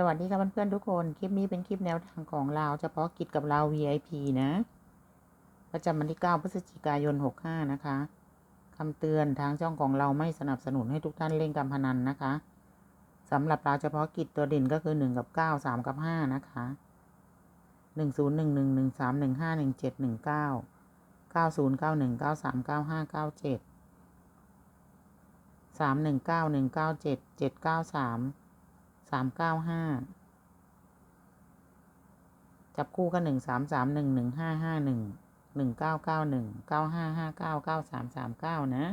สวัสดีค่ะเพื่อนๆทุกคน คลิปนี้เป็นคลิปแนวทางของเราวเฉพาะกิจกับเรา VIP นะ ประจำวันที่ 9 พฤศจิกายน 65 นะคะคำเตือนทางช่องของเราไม่สนับสนุนให้ทุกท่านเล่นการพนันนะคะสำหรับเราวเฉพาะกิจตัวเด่นก็คือ 1 กับ 9 3 กับ 5 นะคะ 1 0 1 1 1 3 1 5 1 7 1 9 9 0 9 1 9 3 9 5 9 7 3 1 9 1 9 7 7 9 3 สามเก้าห้าจับคู่ก็หนึ่งสามสามหนึ่งหนึ่งห้าห้าหนึ่งหนึ่งเก้าเก้าหนึ่งเก้าห้าห้าเก้าเก้าสามสามเก้านะ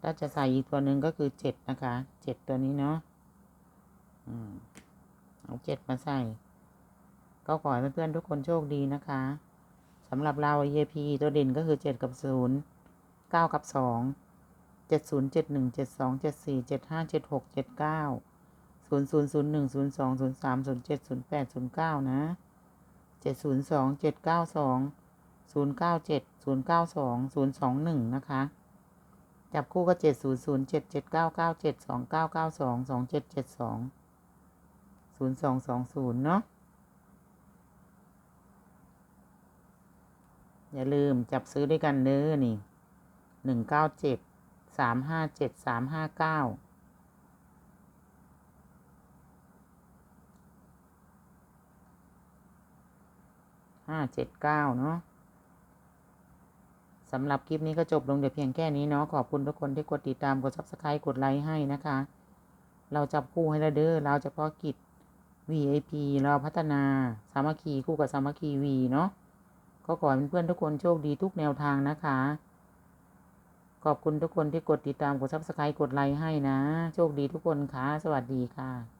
ถ้าจะใส่อีกตัวหนึ่งก็คือเจ็ดนะคะเจ็ดตัวนี้เนาะอืมเอาเจ็ดมาใส่ ก็ขอให้เพื่อนๆทุกคนโชคดีนะคะสำหรับเรา EAP ตัวเด่นก็คือเจ็ดกับศูนย์เก้ากับสองเจ็ดศูนย์เจ็ดหนึ่งเจ็ดสองเจ็ดสี่เจ็ดห้าเจ็ดหกเจ็ดเก้า ศูนย์ศูนย์ศูนย์หนึ่งศูนย์สองศูนย์สามศูนย์เจ็ดศูนย์แปดศูนย์เก้านะเจ็ดศูนย์สองเจ็ดเก้าสองศูนย์เก้าเจ็ดศูนย์เก้าสองศูนย์สองหนึ่งนะคะ จับคู่ก็เจ็ดศูนย์ศูนย์เจ็ดเจ็ดเก้าเก้าเจ็ดสองเก้าเก้าสองสองเจ็ดเจ็ดสองศูนย์สองสองศูนย์เนาะอย่าลืมจับซื้อด้วยกันเน้อนี่หนึ่งเก้าเจ็ดสามห้าเจ็ดสามห้าเก้า ห้าเจ็ดเก้าเนาะสำหรับคลิปนี้ก็จบลงแต่เพียงแค่นี้เนาะขอบคุณทุกคนที่กดติดตามกด subscribe กดไลค์ให้นะคะ เราจับคู่ให้ละเด้อเราเฉพาะกิจ VIP เราพัฒนาสามัคคีคู่กับสามัคคีวีเนาะก็ขอให้เพื่อนทุกคนโชคดีทุกแนวทางนะคะ ขอบคุณทุกคนที่กดติดตามกด subscribe กดไลค์ให้นะ โชคดีทุกคนค่ะสวัสดีค่ะ